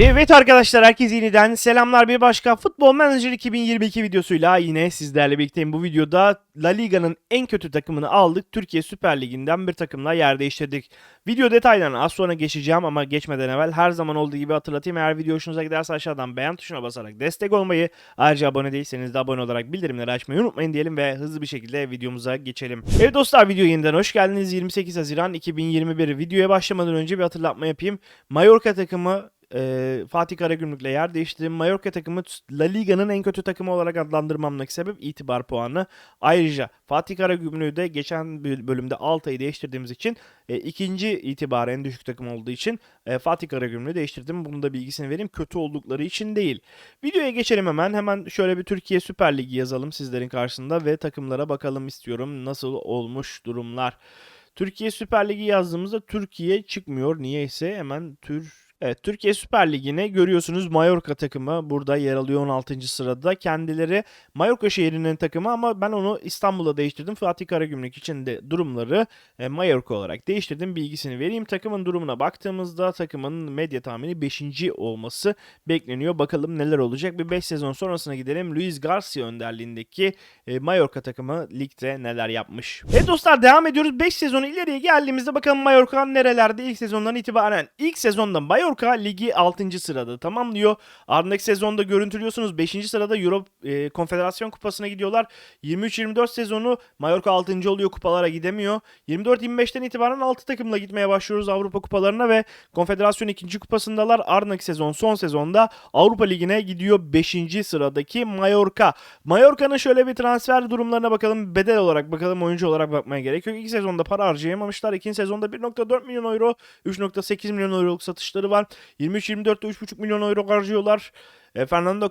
Evet arkadaşlar herkese yeniden selamlar bir başka Futbol Manager 2022 videosuyla yine sizlerle birlikteyim. Bu videoda La Liga'nın en kötü takımını aldık. Türkiye Süper Ligi'nden bir takımla yer değiştirdik. Video detaylarına az sonra geçeceğim ama geçmeden evvel her zaman olduğu gibi hatırlatayım. Eğer video hoşunuza giderse aşağıdan beğen tuşuna basarak destek olmayı, ayrıca abone değilseniz de abone olarak bildirimleri açmayı unutmayın diyelim ve hızlı bir şekilde videomuza geçelim. Evet dostlar videoya yeniden hoş geldiniz. 28 Haziran 2021 videoya başlamadan önce bir hatırlatma yapayım. Mallorca takımı e, Fatih Karagümrük'le yer değiştirdim. Mallorca takımı La Liga'nın en kötü takımı olarak adlandırmamdaki sebep itibar puanı. Ayrıca Fatih Karagümrük'ü de geçen böl- bölümde Altay'ı değiştirdiğimiz için e, ikinci itibarı en düşük takım olduğu için e, Fatih Karagümrük'ü değiştirdim. Bunun da bilgisini vereyim. Kötü oldukları için değil. Videoya geçelim hemen. Hemen şöyle bir Türkiye Süper Ligi yazalım sizlerin karşısında ve takımlara bakalım istiyorum. Nasıl olmuş durumlar. Türkiye Süper Ligi yazdığımızda Türkiye çıkmıyor. Niyeyse hemen Tür Evet, Türkiye Süper Ligi'ne görüyorsunuz Mallorca takımı burada yer alıyor 16. sırada. Kendileri Mallorca şehrinin takımı ama ben onu İstanbul'a değiştirdim. Fatih Karagümrük için de durumları e, Mallorca olarak değiştirdim. Bilgisini vereyim. Takımın durumuna baktığımızda takımın medya tahmini 5. olması bekleniyor. Bakalım neler olacak. Bir 5 sezon sonrasına gidelim. Luis Garcia önderliğindeki e, Mallorca takımı ligde neler yapmış. Evet dostlar devam ediyoruz. 5 sezonu ileriye geldiğimizde bakalım Mallorca nerelerde ilk sezondan itibaren. İlk sezonda Mallorca ligi 6. sırada tamamlıyor. Ardındaki sezonda görüntülüyorsunuz 5. sırada Euro e, Konfederasyon Kupası'na gidiyorlar. 23-24 sezonu Mallorca 6. oluyor kupalara gidemiyor. 24-25'ten itibaren 6 takımla gitmeye başlıyoruz Avrupa kupalarına ve Konfederasyon 2. kupasındalar. Ardındaki sezon son sezonda Avrupa Ligi'ne gidiyor 5. sıradaki Mallorca. Mallorca'nın şöyle bir transfer durumlarına bakalım. Bedel olarak bakalım oyuncu olarak bakmaya gerek yok. İlk sezonda para harcayamamışlar. İkinci sezonda 1.4 milyon euro, 3.8 milyon euroluk satışları var. 23-24'te 3.5 milyon euro harcıyorlar. E, Fernando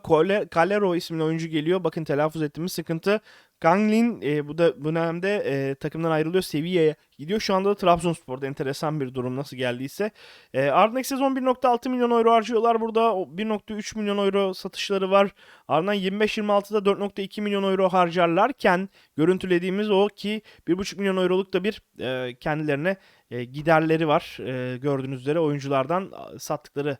Calero isimli oyuncu geliyor. Bakın telaffuz ettiğimiz sıkıntı. Ganglin e, bu da bu dönemde e, takımdan ayrılıyor. Sevilla'ya gidiyor. Şu anda da Trabzonspor'da enteresan bir durum nasıl geldiyse. E, ardındaki sezon 1.6 milyon euro harcıyorlar. Burada o 1.3 milyon euro satışları var. Ardından 25-26'da 4.2 milyon euro harcarlarken görüntülediğimiz o ki 1.5 milyon euroluk da bir e, kendilerine e, giderleri var. E, gördüğünüz üzere oyunculardan sattıkları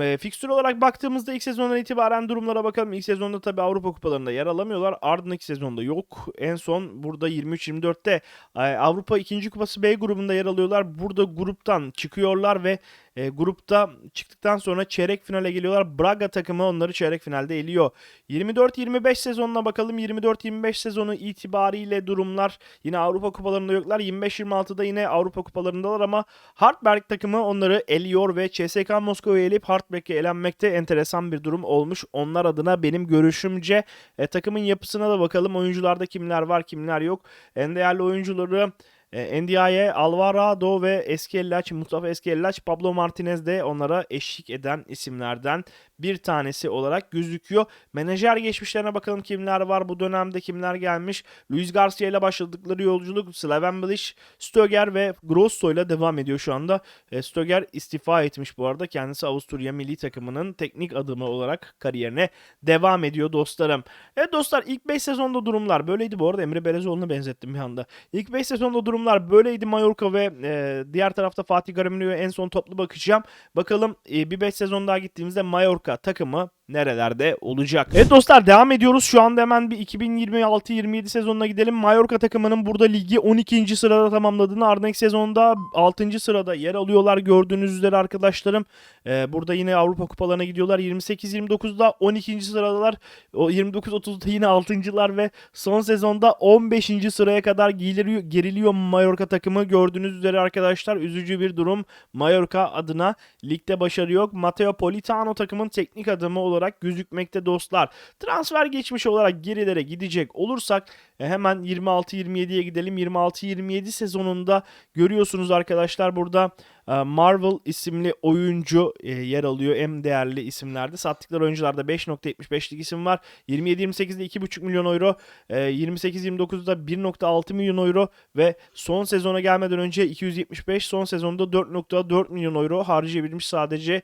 e, Fikstür olarak baktığımızda ilk sezondan itibaren durumlara bakalım. İlk sezonda tabi Avrupa kupalarında yer alamıyorlar. Ardındaki sezonda yok. En son burada 23-24'te e, Avrupa 2. Kupası B grubunda yer alıyorlar. Burada gruptan çıkıyorlar ve e, grupta çıktıktan sonra çeyrek finale geliyorlar. Braga takımı onları çeyrek finalde eliyor. 24-25 sezonuna bakalım. 24-25 sezonu itibariyle durumlar yine Avrupa kupalarında yoklar. 25-26'da yine Avrupa kupalarındalar ama Hartberg takımı onları eliyor ve CSK Moskova'ya eleyip Hartberg'e elenmekte enteresan bir durum olmuş. Onlar adına benim görüşümce e, takımın yapısına da bakalım. Oyuncularda kimler var kimler yok. En değerli oyuncuları e, Ndiaye, Alvarado ve Eski Ellaç, Mustafa Eski Ellaç, Pablo Martinez de onlara eşlik eden isimlerden bir tanesi olarak gözüküyor. Menajer geçmişlerine bakalım kimler var bu dönemde kimler gelmiş. Luis Garcia ile başladıkları yolculuk Slaven Bilic, Stöger ve Grosso ile devam ediyor şu anda. E, Stöger istifa etmiş bu arada. Kendisi Avusturya milli takımının teknik adımı olarak kariyerine devam ediyor dostlarım. Evet dostlar ilk 5 sezonda durumlar böyleydi bu arada. Emre Belezoğlu'nu benzettim bir anda. İlk 5 sezonda durumlar böyleydi Mallorca ve e, diğer tarafta Fatih Karagümrük'e en son toplu bakacağım. Bakalım e, bir 5 sezon daha gittiğimizde Mallorca takımı nerelerde olacak. Evet dostlar devam ediyoruz. Şu anda hemen bir 2026-27 sezonuna gidelim. Mallorca takımının burada ligi 12. sırada tamamladığını ardındaki sezonda 6. sırada yer alıyorlar. Gördüğünüz üzere arkadaşlarım. Ee, burada yine Avrupa kupalarına gidiyorlar. 28-29'da 12. sıradalar. O 29-30'da yine 6.lar ve son sezonda 15. sıraya kadar geriliyor, geriliyor Mallorca takımı. Gördüğünüz üzere arkadaşlar üzücü bir durum. Mallorca adına ligde başarı yok. Matteo Politano takımın teknik adamı olarak gözükmekte dostlar. Transfer geçmiş olarak gerilere gidecek olursak e, hemen 26-27'ye gidelim. 26-27 sezonunda görüyorsunuz arkadaşlar burada e, Marvel isimli oyuncu e, yer alıyor. En değerli isimlerde. Sattıkları oyuncularda 5.75'lik isim var. 27-28'de 2.5 milyon euro. E, 28-29'da 1.6 milyon euro ve son sezona gelmeden önce 275 son sezonda 4.4 milyon euro harcayabilmiş sadece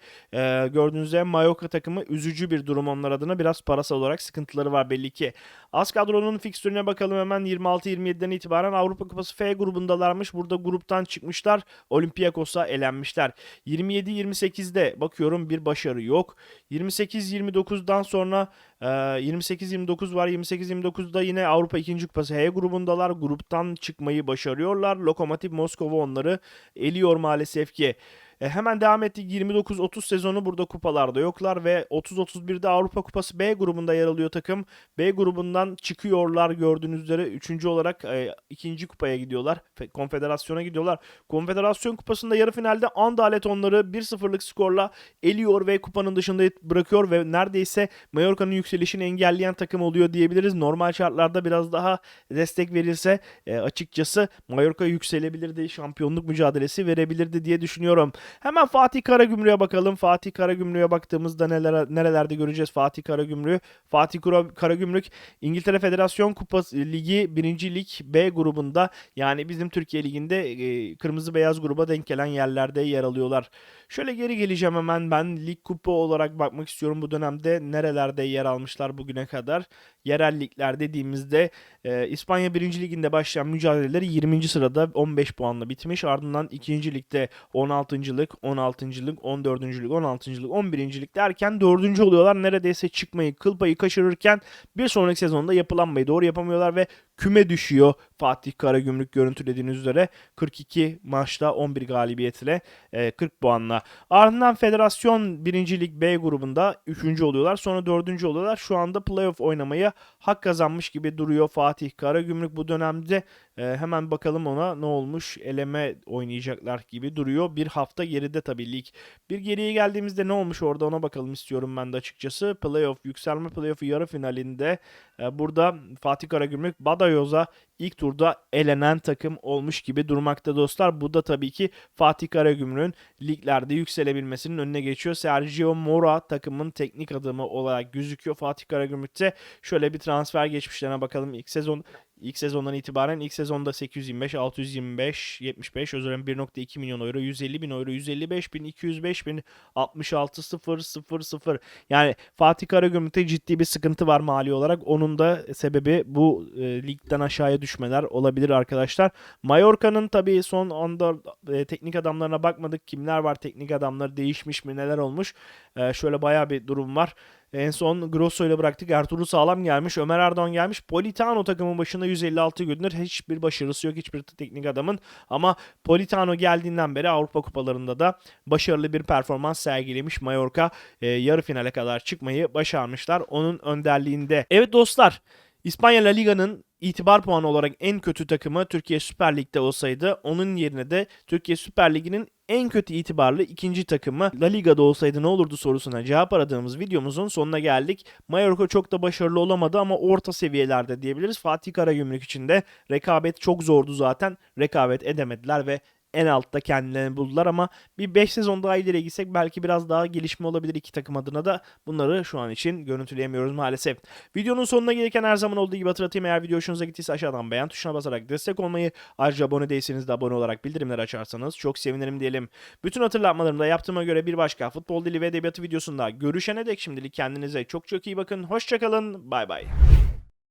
gördüğünüz üzere Mallorca takımı üzücü bir durum onlar adına biraz parasal olarak sıkıntıları var belli ki. Az kadronun fikstürüne bakalım hemen 26-27'den itibaren Avrupa Kupası F grubundalarmış. Burada gruptan çıkmışlar. Olympiakos'a elenmişler. 27-28'de bakıyorum bir başarı yok. 28-29'dan sonra e, 28-29 var. 28-29'da yine Avrupa 2. Kupası H grubundalar. Gruptan çıkmayı başarıyorlar. Lokomotiv Moskova onları eliyor maalesef ki. E, hemen devam ettik 29-30 sezonu burada kupalarda yoklar ve 30-31'de Avrupa Kupası B grubunda yer alıyor takım. B grubundan çıkıyorlar gördüğünüz üzere 3. olarak e, ikinci kupaya gidiyorlar. Fe- Konfederasyona gidiyorlar. Konfederasyon Kupası'nda yarı finalde Andalet onları 1-0'lık skorla eliyor ve kupanın dışında bırakıyor ve neredeyse Mallorca'nın yükselişini engelleyen takım oluyor diyebiliriz. Normal şartlarda biraz daha destek verilse e, açıkçası Mallorca yükselebilirdi, şampiyonluk mücadelesi verebilirdi diye düşünüyorum. Hemen Fatih Karagümrük'e bakalım. Fatih Karagümrük'e baktığımızda neler nerelerde göreceğiz Fatih Karagümrük'ü. Fatih Karagümrük İngiltere Federasyon Kupası Ligi 1. Lig B grubunda yani bizim Türkiye Ligi'nde e, kırmızı beyaz gruba denk gelen yerlerde yer alıyorlar. Şöyle geri geleceğim hemen ben lig kupa olarak bakmak istiyorum bu dönemde nerelerde yer almışlar bugüne kadar. Yerel ligler dediğimizde e, İspanya 1. Liginde başlayan mücadeleleri 20. sırada 15 puanla bitmiş. Ardından 2. ligde 16. lig, 16. lig, 14. lig, 16. lig, 11. lig derken 4. oluyorlar. Neredeyse çıkmayı, kıl payı kaçırırken bir sonraki sezonda yapılanmayı doğru yapamıyorlar ve küme düşüyor Fatih Karagümrük görüntülediğiniz üzere 42 maçta 11 galibiyetle e, 40 puanla. Ardından Federasyon 1. Lig B grubunda 3. oluyorlar. Sonra 4. oluyorlar. Şu anda playoff oynamaya hak kazanmış gibi duruyor Fatih Karagümrük bu dönemde. E, hemen bakalım ona ne olmuş. Eleme oynayacaklar gibi duruyor. Bir hafta geride tabii lig. Bir geriye geldiğimizde ne olmuş orada ona bakalım istiyorum ben de açıkçası. Playoff, yükselme playoff'u yarı finalinde e, burada Fatih Karagümrük Badayoz'a ilk turda elenen takım olmuş gibi durmakta dostlar. Bu da tabii ki Fatih Karagümrük'ün liglerde yükselebilmesinin önüne geçiyor. Sergio Mora takımın teknik adamı olarak gözüküyor Fatih Karagümrük'te. Şöyle bir transfer geçmişlerine bakalım. İlk sezon İlk sezondan itibaren ilk sezonda 825, 625, 75 özür dilerim 1.2 milyon euro, 150 bin euro, 155 bin, 205 bin, 66 0 0 0. Yani Fatih Karagümrük'te ciddi bir sıkıntı var mali olarak. Onun da sebebi bu e, ligden aşağıya düşmeler olabilir arkadaşlar. Mallorca'nın tabii son anda e, teknik adamlarına bakmadık. Kimler var teknik adamları değişmiş mi neler olmuş. E, şöyle bayağı bir durum var. En son Grosso ile bıraktık. Ertuğrul Sağlam gelmiş. Ömer Erdoğan gelmiş. Politano takımın başında 156 gündür. Hiçbir başarısı yok. Hiçbir teknik adamın. Ama Politano geldiğinden beri Avrupa kupalarında da başarılı bir performans sergilemiş. Mallorca e, yarı finale kadar çıkmayı başarmışlar. Onun önderliğinde. Evet dostlar. İspanya La Liga'nın itibar puanı olarak en kötü takımı Türkiye Süper Lig'de olsaydı onun yerine de Türkiye Süper Ligi'nin en kötü itibarlı ikinci takımı La Liga'da olsaydı ne olurdu sorusuna cevap aradığımız videomuzun sonuna geldik. Mallorca çok da başarılı olamadı ama orta seviyelerde diyebiliriz. Fatih Karagümrük için de rekabet çok zordu zaten. Rekabet edemediler ve en altta kendilerini buldular ama bir 5 sezon daha ileriye gitsek belki biraz daha gelişme olabilir iki takım adına da bunları şu an için görüntüleyemiyoruz maalesef. Videonun sonuna gelirken her zaman olduğu gibi hatırlatayım eğer video hoşunuza gittiyse aşağıdan beğen tuşuna basarak destek olmayı ayrıca abone değilseniz de abone olarak bildirimleri açarsanız çok sevinirim diyelim. Bütün hatırlatmalarımı da yaptığıma göre bir başka futbol dili ve edebiyatı videosunda görüşene dek şimdilik kendinize çok çok iyi bakın. Hoşçakalın bay bay.